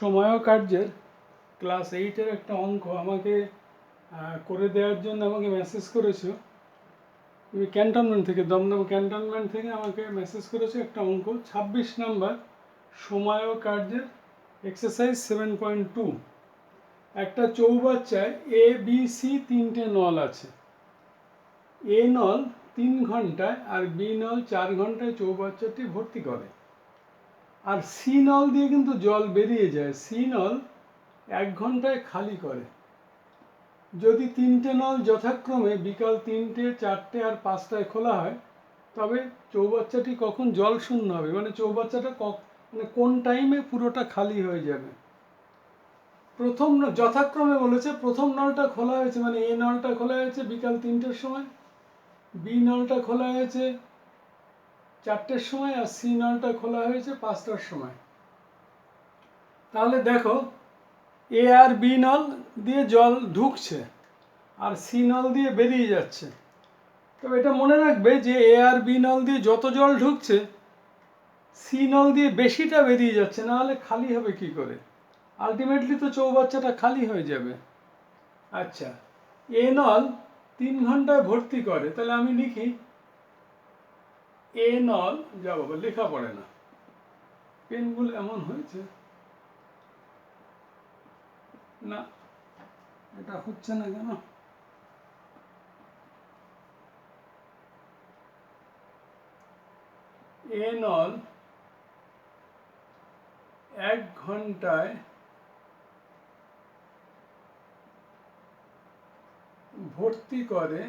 সময় কার্যের। ক্লাস এইটের একটা অঙ্ক আমাকে করে দেওয়ার জন্য আমাকে মেসেজ করেছ। তুমি ক্যান্টনমেন্ট থেকে, দমদম ক্যান্টনমেন্ট থেকে আমাকে মেসেজ করেছ একটা অঙ্ক, ছাব্বিশ নাম্বার সময় কার্যের এক্সারসাইজ সেভেন পয়েন্ট টু একটা চৌবাচ্চায় এ বি সি তিনটে নল আছে। এ নল তিন ঘন্টায় আর বি নল চার ঘন্টায় চৌবাচ্চাটি ভর্তি করে। আর সিনল দিয়ে কিন্তু জল বেরিয়ে যায়। সিনল এক ঘন্টায় খালি করে। যদি তিনটে নল যথাক্রমে বিকাল তিনটে, চারটে আর পাঁচটায় খোলা হয়, তবে চৌবাচ্চাটি কখন জল শূন্য হবে? মানে চৌবাচ্চাটা মানে কোন টাইমে পুরোটা খালি হয়ে যাবে? প্রথম যথাক্রমে বলেছে, প্রথম নলটা খোলা হয়েছে। মানে এ নলটা খোলা হয়েছে বিকাল তিনটের সময়, বি নলটা খোলা হয়েছে চারটের সময় আর সি নলটা খোলা হয়েছে পাঁচটার সময়। তাহলে দেখো, এ আর বি নল দিয়ে জল ঢুকছে আর সি নল দিয়ে বেরিয়ে যাচ্ছে। তবে এটা মনে রাখবে যে এ আর বি নল দিয়ে যত জল ঢুকছে, সি নল দিয়ে বেশিটা বেরিয়ে যাচ্ছে, না হলে খালি হবে কি করে? আলটিমেটলি তো চৌবাচ্চাটা খালি হয়ে যাবে। আচ্ছা এ নল তিন ঘন্টায় ভর্তি করে। তাহলে আমি লিখি এ নল যা বাবা লেখা পড়ে না। পেনগুলো এমন হয়েছে। না, এটা হচ্ছে না কেন? এ নল এক ঘন্টায় ভর্তি করে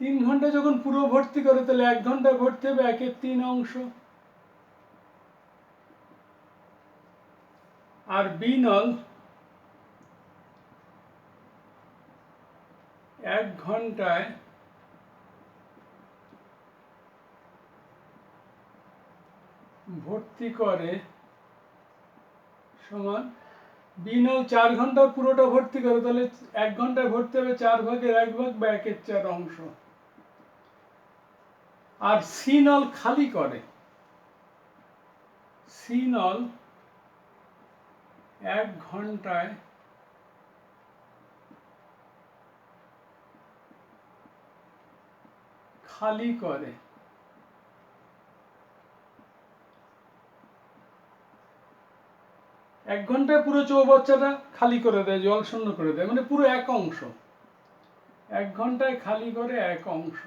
তিন ঘণ্টা যখন পুরো ভর্তি করে, তাহলে এক ঘণ্টা ভর্তি হবে একের তিন অংশ। আর বি নল এক ঘন্টায় ভর্তি করে সমান বি নল চার ঘণ্টা পুরোটা ভর্তি করে, তাহলে এক ঘন্টায় ভর্তি হবে চার ভাগের এক ভাগ বা একের চার অংশ। আর সিনল খালি করে। সিনল এক ঘন্টায় খালি করে। এক ঘন্টায় পুরো চৌবাচ্চাটা খালি করে দেয়, জল শূন্য করে দেয় মানে পুরো এক অংশ। এক ঘন্টায় খালি করে এক অংশ।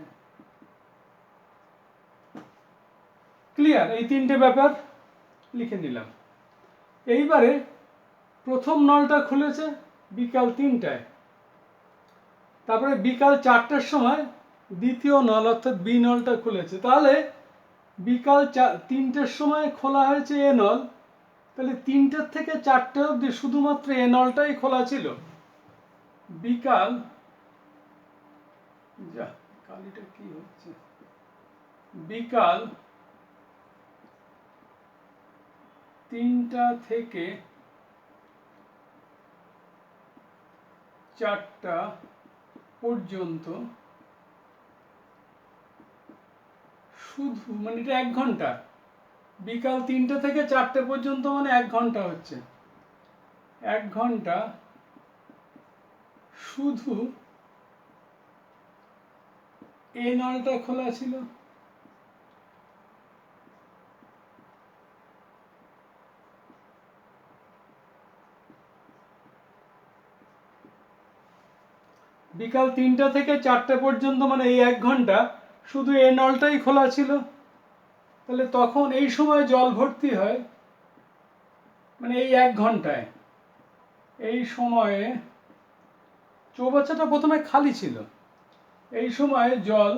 ক্লিয়ার এই তিনটে ব্যাপার লিখে নিলাম। এইবারে প্রথম নলটা খুলেছে বিকাল তিনটায়। তারপরে বিকাল চারটের সময় দ্বিতীয় নল অর্থাৎ বি নলটা খুলেছে। তাহলে বিকাল তিনটের সময় খোলা হয়েছে এ নল, তাহলে তিনটের থেকে চারটে অবধি শুধুমাত্র এ নলটাই খোলা ছিল। বিকাল, যা, কালিটা কি হচ্ছে? বিকাল তিনটা থেকে চারটা পর্যন্ত শুধু মানে এটা এক ঘণ্টা। বিকাল তিনটে থেকে চারটে পর্যন্ত মানে এক ঘণ্টা হচ্ছে। এক ঘণ্টা শুধু এই নলটা খোলা ছিল। বিকাল তিনটা থেকে চারটে পর্যন্ত মানে এই এক ঘণ্টা, শুধু এই নলটাই খোলা ছিল। তাহলে তখন এই সময় জল ভর্তি হয় মানে এই এক ঘন্টায়। এই সময়ে চৌবাচ্চাটা প্রথমে খালি ছিল। এই সময় জল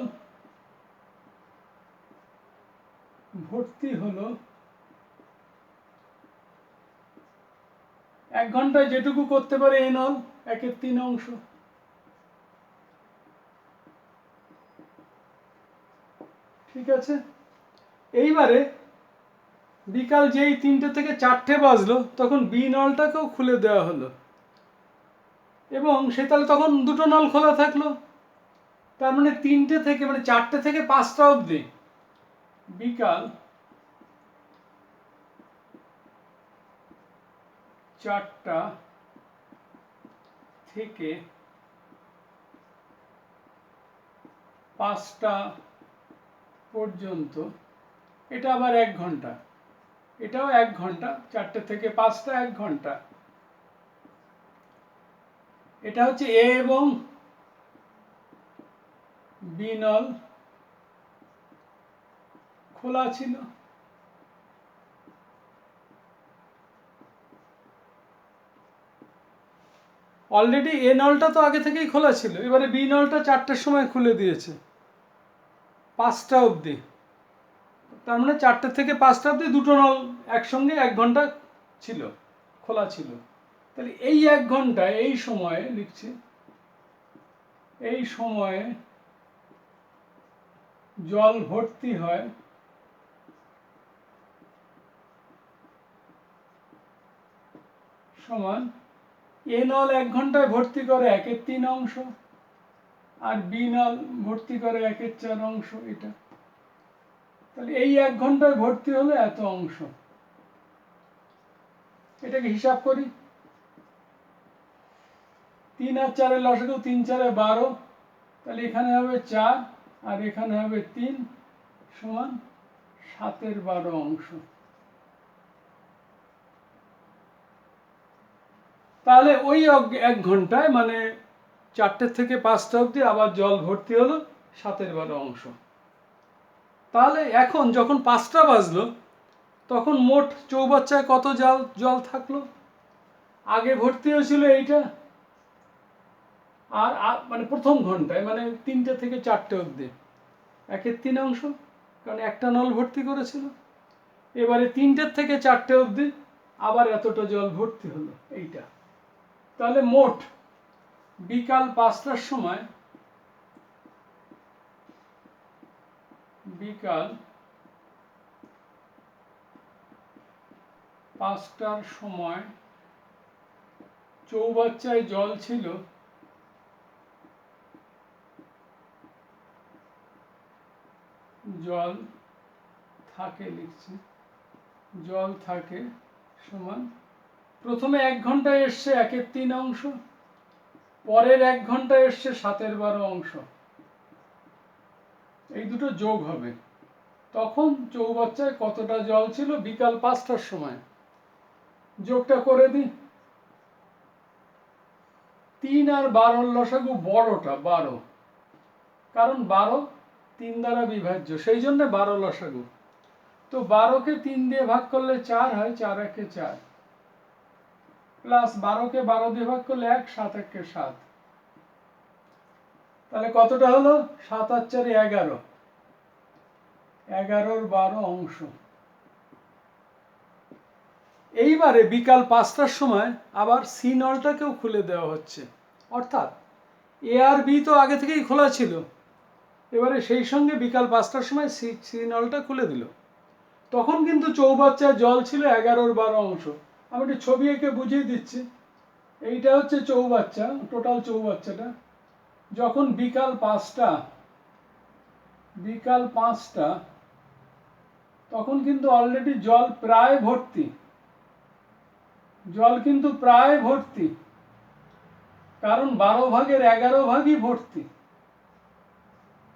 ভর্তি হলো এক ঘন্টায় যেটুকু করতে পারে এ নল, একের তিন অংশ। ঠিক আছে? এইবারে বিকাল যেই তিনটে থেকে চারটে বাজলো, তখন বি নলটাকেও খুলে দেওয়া হলো। এবং সে তাহলে তখন দুটো নল খোলা থাকল। তার মানে তিনটে থেকে মানে চারটে থেকে পাঁচটা অবধি। বিকাল চারটা থেকে পাঁচটা পর্যন্ত, এটা আবার এক ঘণ্টা। এটাও এক ঘণ্টা, চারটে থেকে পাঁচটা এক ঘণ্টা। এটা হচ্ছে এ এবং বি নল খোলা ছিল। অলরেডি এ নলটা তো আগে থেকেই খোলা ছিল। এবারে বি নলটা চারটের সময় খুলে দিয়েছে। পাঁচটা অবধি। তার মানে চারটে থেকে পাঁচটা অবধি দুটো নল একসঙ্গে এক ঘণ্টা ছিল, খোলা ছিল। তাহলে এই এক ঘন্টায় এই সময়ে লিখছি, এই সময়ে জল ভর্তি হয় সমান এ নল এক ঘন্টায় ভর্তি করে একের তিন অংশ। আর বি নল ভর্তি করে একের চার অংশ এটা। তাহলে এই এক ঘন্টায় ভর্তি হলে এত অংশ। এটাকে হিসাব করি। তিন আর চারে লসাগু তিন চারে বারো। তাহলে এখানে হবে চার আর এখানে হবে তিন সমান সাতের বারো অংশ। তাহলে ওই এক ঘন্টায় মানে চারটে থেকে পাঁচটা অবধি আবার জল ভর্তি হলো সাতের বারো অংশ। তাহলে এখন যখন পাঁচটা বাজলো, তখন মোট চৌবাচ্চায় কত জল জল থাকল? আগে ভর্তি হয়েছিল এইটা? আর মানে প্রথম ঘন্টায় মানে তিনটে থেকে চারটে অবধি। একের তিন অংশ, কারণ একটা নল ভর্তি করেছিল। এবারে তিনটের থেকে চারটে অবধি আবার এতটা জল ভর্তি হলো, এইটা। তাহলে মোট বিকাল পাঁচটার সময় বিকাল পাঁচটার সময় চৌবাচ্চায় জল ছিল। জল থাকে লিখছি। জল থাকে সমান প্রথমে এক ঘন্টায় এসছে একের তিন অংশ। পরের এক ঘন্টায় এসছে সাতের বারো অংশ। এই দুটো যোগ হবে। তখন চৌবাচ্চায় কতটা জল ছিল? বিকাল পাঁচটার সময়। যোগটা করে দিই। তিন আর বারোর লসাগু বড়টা, বারো। কারণ বারো তিন দ্বারা বিভাজ্য, সেই জন্য বারো লসাগু। তো বারোকে তিন দিয়ে ভাগ করলে চার হয়, চার একে চার। প্লাস বারোকে বারো দিয়ে ভাগ করলে এক, সাত একে সাত। তাহলে কতটা হলো? সাত আর চারে এগারো। এগারোর বারো অংশ। এইবারে বিকাল পাঁচটার সময় আবার সি নলটাকেও খুলে দেওয়া হচ্ছে। অর্থাৎ এ আর বি তো আগে থেকেই খোলা ছিল। এবারে সেই সঙ্গে বিকাল পাঁচটার সময় সি সি নলটা খুলে দিল। তখন কিন্তু চৌবাচ্চায় জল ছিল এগারোর বারো অংশ। আমি একটু ছবি এঁকে বুঝিয়ে দিচ্ছি। এইটা হচ্ছে চৌবাচ্চা, টোটাল চৌবাচ্চাটা। যখন বিকাল পাঁচটা বিকাল পাঁচটা, তখন কিন্তু অলরেডি জল প্রায় ভর্তি। জল কিন্তু প্রায় ভর্তি। কারণ বারো ভাগের এগারো ভাগই ভর্তি।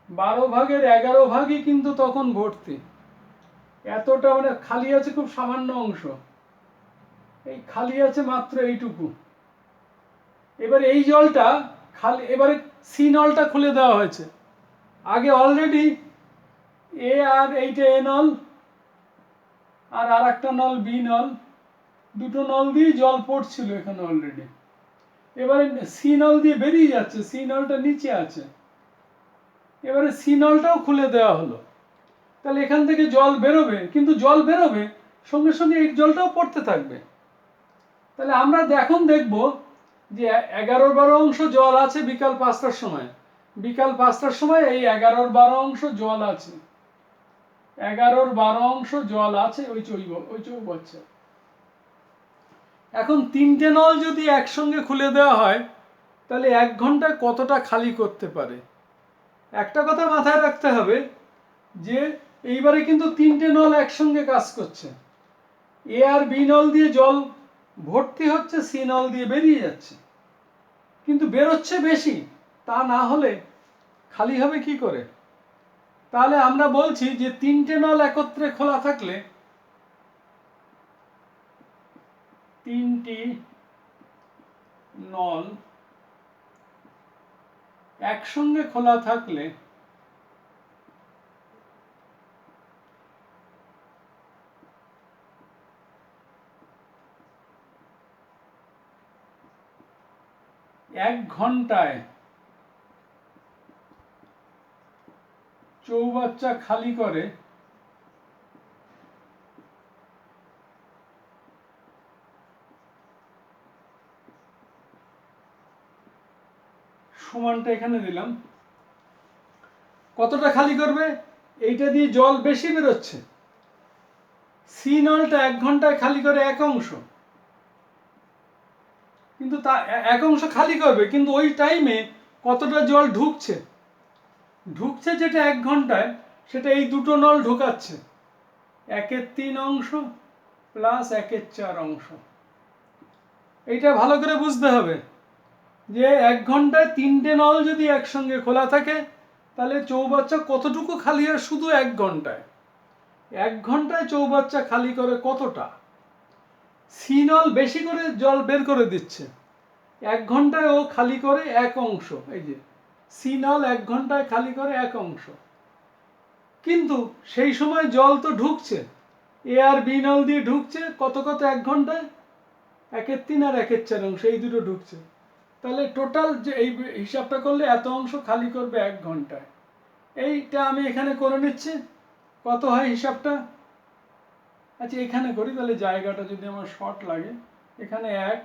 বারো ভাগের এগারো ভাগই কিন্তু তখন ভর্তি। এতটা মানে খালি আছে খুব সামান্য অংশ। এই খালি আছে মাত্র এইটুকু। এবার এই জলটা খালি এবারে সি নলটা খুলে দেওয়া হয়েছে। আগে অলরেডি এ আর এইটা এ নল, আর আর একটা নল বি নল, দুটো নল দিয়ে জল পড়ছিল এখানে অলরেডি এবারে সি নল দিয়ে বেরিয়ে যাচ্ছে সি নলটা নিচে আছে। এবারে সি নলটাও খুলে দেওয়া হলো। তাহলে এখান থেকে জল বেরোবে, কিন্তু জল বেরোবে, সঙ্গে সঙ্গে এই জলটাও পড়তে থাকবে। তাহলে আমরা এখন দেখব যে এগারোর বারো অংশ জল আছে বিকাল পাঁচটার সময়। বিকাল পাঁচটার সময় এই এগারোর বারো অংশ জল আছে। এগারোর বারো অংশ জল আছে ওই চৈব, ওই চৌবাচ্চা এখন তিনটে নল যদি একসঙ্গে খুলে দেওয়া হয়, তাহলে এক ঘন্টায় কতটা খালি করতে পারে? একটা কথা মাথায় রাখতে হবে যে, এইবারে কিন্তু তিনটে নল একসঙ্গে কাজ করছে। এ আর বি নল দিয়ে জল ভর্তি হচ্ছে সি নল দিয়ে বেরিয়ে যাচ্ছে। কিন্তু বেরোচ্ছে বেশি, তা না হলে খালি হবে কি করে? তাহলে আমরা বলছি যে তিনটে নল একত্রে খোলা থাকলে তিনটি নল একসঙ্গে খোলা থাকলে এক ঘন্টায় চৌবাচ্চা খালি করে সমানটা এখানে দিলাম। কতটা খালি করবে? এইটা দিয়ে জল বেশি বেরোচ্ছে। সি নলটা এক ঘন্টায় খালি করে এক অংশ। কিন্তু তা এক অংশ খালি করবে, কিন্তু ওই টাইমে কতটা জল ঢুকছে? ঢুকছে যেটা এক ঘন্টায়, সেটা এই দুটো নল ঢোকাচ্ছে। একের তিন অংশ প্লাস একের চার অংশ। এইটা ভালো করে বুঝতে হবে যে এক ঘন্টায় তিনটে নল যদি একসঙ্গে খোলা থাকে, তাহলে চৌবাচ্চা কতটুকু খালি হয় শুধু এক ঘন্টায়? এক ঘন্টায় চৌবাচ্চা খালি করে কতটা? সিনল বেশি করে জল বের করে দিচ্ছে। এক ঘন্টায় ও খালি করে এক অংশ, এই যে। সিনল এক ঘন্টায় খালি করে এক অংশ। কিন্তু সেই সময় জল তো ঢুকছে। এ আর বি নল দিয়ে ঢুকছে কত কত এক ঘন্টায়? একের তিন আর একের চার অংশ, এই দুটো ঢুকছে। তাহলে টোটাল যে এই হিসাবটা করলে এত অংশ খালি করবে এক ঘন্টায়। এইটা আমি এখানে করে নিচ্ছি। কত হয় হিসাবটা? আচ্ছা এখানে করি, তাহলে জায়গাটা যদি আমার শর্ট লাগে। এখানে এক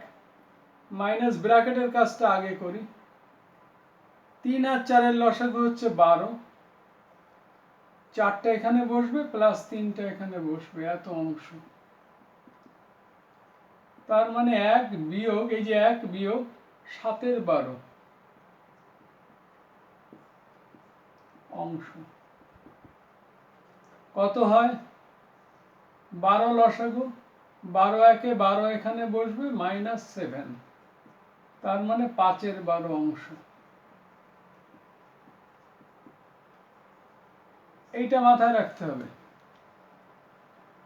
মাইনাস ব্র্যাকেটের কাজটা আগে করি। তিন আর চারের লসাগু হচ্ছে বারো। চারটা এখানে বসবে প্লাস তিনটা এখানে বসবে, এত অংশ। তার মানে এক বিয়োগ, এই যে এক বিয়োগ, সাতের বারো। অংশ। কত হয়? বারো লসাগু, বারো একে বারো এখানে বসবে, মাইনাস সেভেন। তার মানে পাঁচের বারো অংশ। এইটা মাথায় রাখতে হবে।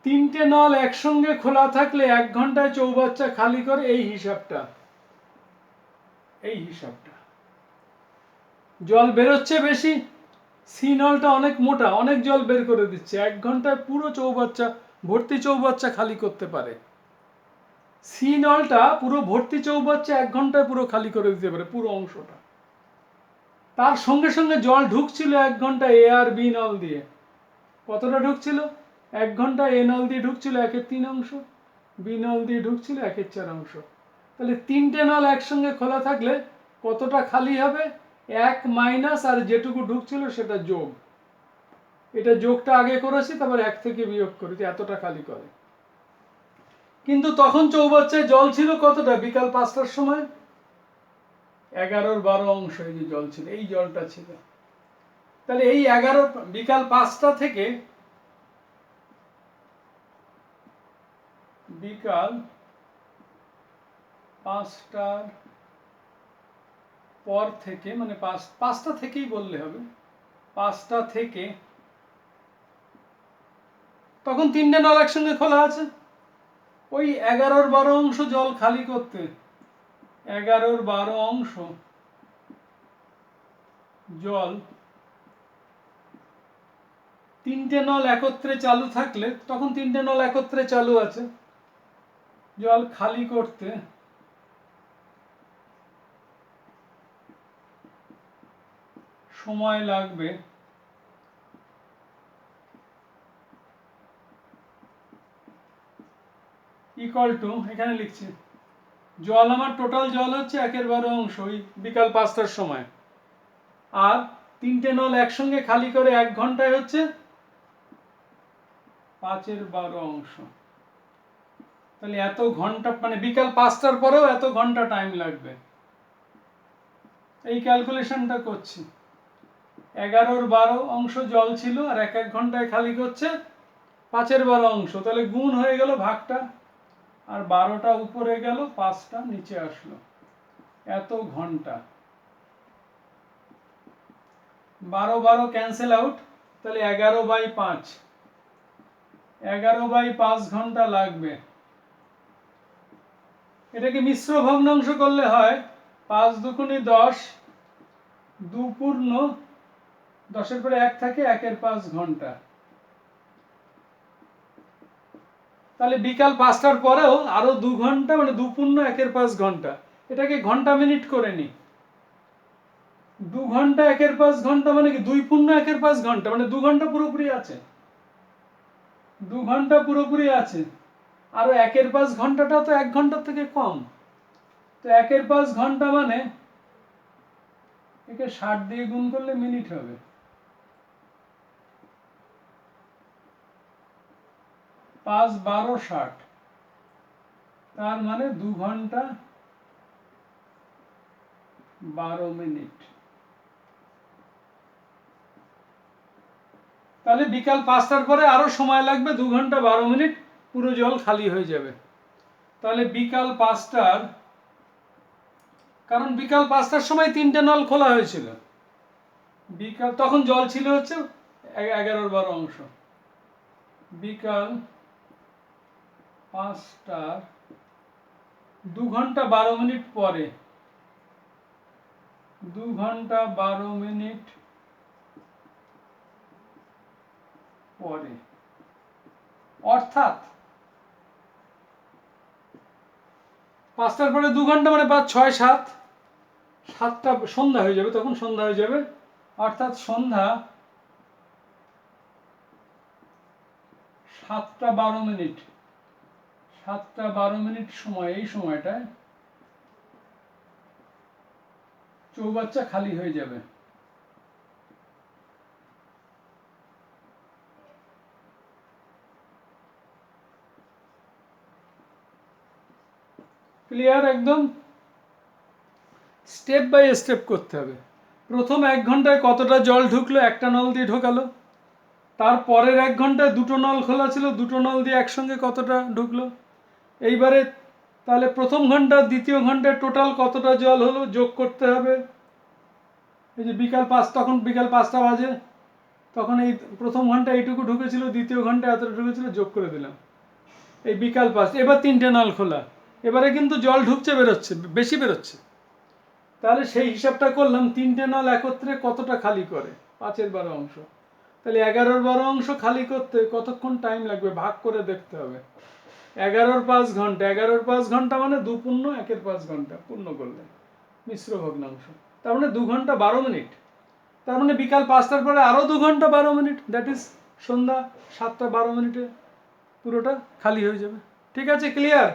তিনটে নল একসঙ্গে খোলা থাকলে এক ঘন্টায় চৌবাচ্চা খালি করে এই হিসাবটা। এই হিসাবটা। জল বেরোচ্ছে বেশি, সি নলটা অনেক মোটা, অনেক জল বের করে দিচ্ছে। এক ঘন্টায় পুরো চৌবাচ্চা ভর্তি চৌবাচ্চা খালি করতে পারে। সি নলটা পুরো ভর্তি চৌবাচ্চা এক ঘন্টায় পুরো খালি করে দিতে পারে, পুরো অংশটা। তার সঙ্গে সঙ্গে জল ঢুকছিল এক ঘণ্টা এ আর বি নল দিয়ে। কতটা ঢুকছিল? এক ঘণ্টা এ নল দিয়ে ঢুকছিল একের তিন অংশ বি নল দিয়ে ঢুকছিল একের চার অংশ। তাহলে তিনটে নল একসঙ্গে খোলা থাকলে কতটা খালি হবে? এক মাইনাস আর যেটুকু ঢুকছিল সেটা যোগ। এটা যোগটা আগে করেছি, তারপর এক থেকে বিয়োগ করেছি এতটা খালি করে। কিন্তু তখন চৌবাচ্চায় জল ছিল কতটা? বিকাল পাঁচটার সময়? এগারোর বারো অংশ এই যে জল ছিল, এই জলটা ছিল। তাহলে এই এগারো, বিকাল পাঁচটা থেকে বিকাল পাঁচটার পর থেকে মানে পাঁচ, পাঁচটা থেকেই বললে হবে, পাঁচটা থেকে তখন তিনটে নল একসঙ্গে খোলা আছে। ওই এগারোর বারো অংশ জল খালি করতে। এগারোর বারো অংশ জল। তিনটে নল একত্রে চালু থাকলে তখন তিনটে নল একত্রে চালু আছে। জল খালি করতে। সময় লাগবে। ইকুয়াল টু এখানে লিখছি। জল আমার টোটাল জল হচ্ছে একের বারো অংশ, ওই বিকাল পাঁচটার সময়। আর তিনটে নল একসঙ্গে খালি করে এক ঘন্টায় হচ্ছে পাঁচের বারো অংশ। তাহলে এত ঘণ্টা মানে বিকাল পাঁচটার পরেও এত ঘণ্টা টাইম লাগবে। এই ক্যালকুলেশনটা করছি। এগারোর বারো অংশ জল ছিল আর এক এক ঘন্টায় খালি করছে পাঁচের বারো অংশ। তাহলে গুণ হয়ে গেল ভাগটা। আর বারোটা উপরে গেল, পাঁচটা নিচে আসলো। এত ঘণ্টা। বারো বারো ক্যান্সেল আউট তাহলে এগারো বাই পাঁচ। এগারো বাই পাঁচ ঘণ্টা লাগবে। এটাকে মিশ্র ভগ্নাংশ করলে হয় পাঁচ দুগুণে দশ, দুপূর্ণ দশের পরে এক থাকে, একের পাঁচ ঘণ্টা। তাহলে বিকাল পাঁচটার পরেও আরও দু ঘণ্টা মানে দুপূর্ণ একের পাঁচ ঘণ্টা। এটাকে ঘণ্টা মিনিট করে নি। দু ঘণ্টা, একের পাঁচ ঘণ্টা মানে কি? দুই পূর্ণ, একের পাঁচ ঘণ্টা মানে দু ঘণ্টা পুরোপুরি আছে। দু ঘণ্টা পুরোপুরি আছে। আরও একের পাঁচ ঘন্টাটা তো এক ঘণ্টার থেকে কম। তো একের পাঁচ ঘণ্টা মানে একে ষাট দিয়ে গুণ করলে মিনিট হবে। পাঁচ বারো ষাট। তার মানে দু ঘণ্টা বারো মিনিট। তাহলে বিকাল পাঁচটার পরে আরও সময় লাগবে, দু ঘণ্টা বারো মিনিট, পুরো জল খালি হয়ে যাবে। তাহলে বিকাল পাঁচটার, কারণ বিকাল পাঁচটার সময় তিনটে নল খোলা হয়েছিল। বিকাল, তখন জল ছিল হচ্ছে এগারোর বারো অংশ। বিকাল পাঁচটার দু ঘণ্টা বারো মিনিট পরে, দু ঘণ্টা বারো মিনিট পরে। অর্থাৎ পাঁচটার পরে দু ঘণ্টা মানে পাঁচ, ছয়, সাত, সাতটা সন্ধ্যা হয়ে যাবে, তখন সন্ধ্যা হয়ে যাবে। অর্থাৎ সন্ধ্যা সাতটা বারো মিনিট। সাতটা বারো মিনিট সময়, এই সময়টায় চৌবাচ্চা খালি হয়ে যাবে। ক্লিয়ার একদম? স্টেপ বাই স্টেপ করতে হবে। প্রথম এক ঘন্টায় কতটা জল ঢুকলো, একটা নল দিয়ে ঢোকালো। তারপরের এক ঘন্টায় দুটো নল খোলা ছিল, দুটো নল দিয়ে একসঙ্গে কতটা ঢুকলো? এইবারে তাহলে প্রথম ঘণ্টা, দ্বিতীয় ঘন্টায় টোটাল কতটা জল হলো যোগ করতে হবে? এই যে বিকাল পাঁচ, তখন বিকাল পাঁচটা বাজে, তখন এই প্রথম ঘণ্টা এইটুকু ঢুকেছিল, দ্বিতীয় ঘণ্টা এতটা ঢুকেছিল, যোগ করে দিলাম। এই বিকাল পাঁচটা এবার তিনটে নল খোলা। এবারে কিন্তু জল ঢুকছে, বেরোচ্ছে, বেশি বেরোচ্ছে। তাহলে সেই হিসাবটা করলাম, তিনটে নল একত্রে কতটা খালি করে? পাঁচের বারো অংশ। তাহলে এগারোর বারো অংশ খালি করতে কতক্ষণ টাইম লাগবে? ভাগ করে দেখতে হবে। এগারোর পাঁচ ঘণ্টা, এগারোর পাঁচ ঘণ্টা মানে দু পূর্ণ, একের পাঁচ ঘণ্টা পূর্ণ করলে। মিশ্র ভগ্নাংশ। তার মানে দু ঘণ্টা বারো মিনিট। তার মানে বিকাল পাঁচটার পরে আরও দু ঘণ্টা বারো মিনিট। দ্যাট ইজ সন্ধ্যা সাতটা বারো মিনিটে পুরোটা খালি হয়ে যাবে। ঠিক আছে ক্লিয়ার